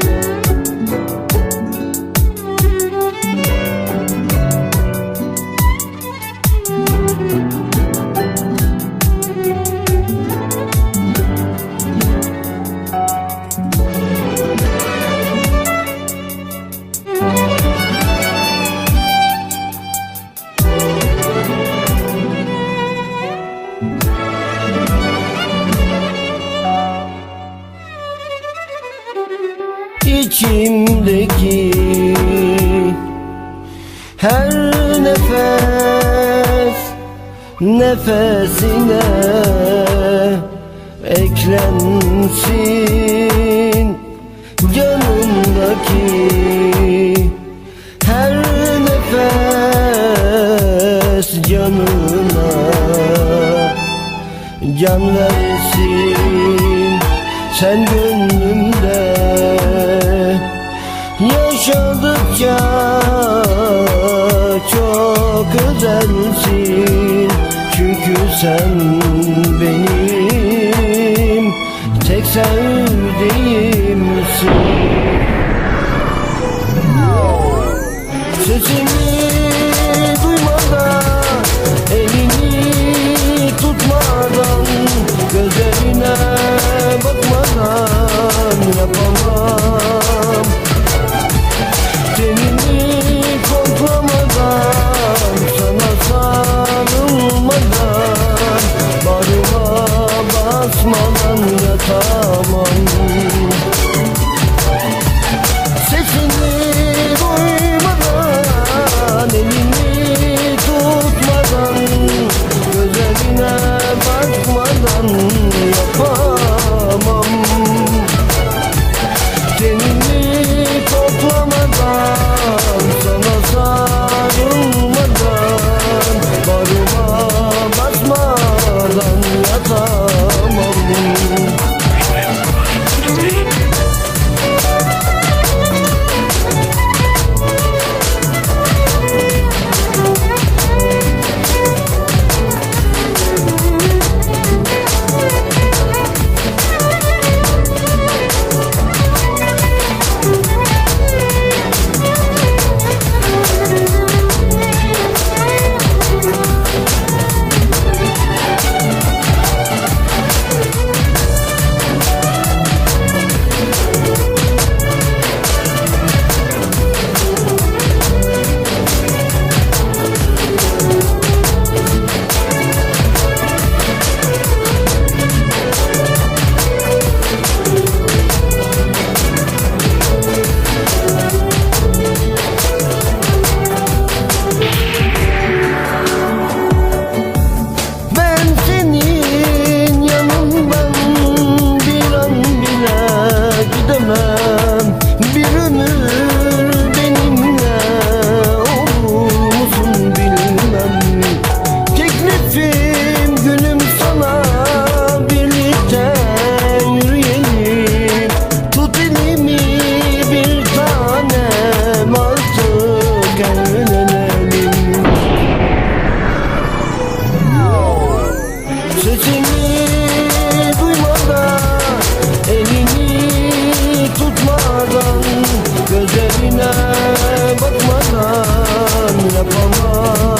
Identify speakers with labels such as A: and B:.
A: Bye. İçimdeki her nefes nefesine eklensin. Canımdaki her nefes canına can versin. Sen gönlümde yaşadıkça çok özelsin çünkü sen benim tek sevdiğimsin. Sesimi Saçmalandı Oh.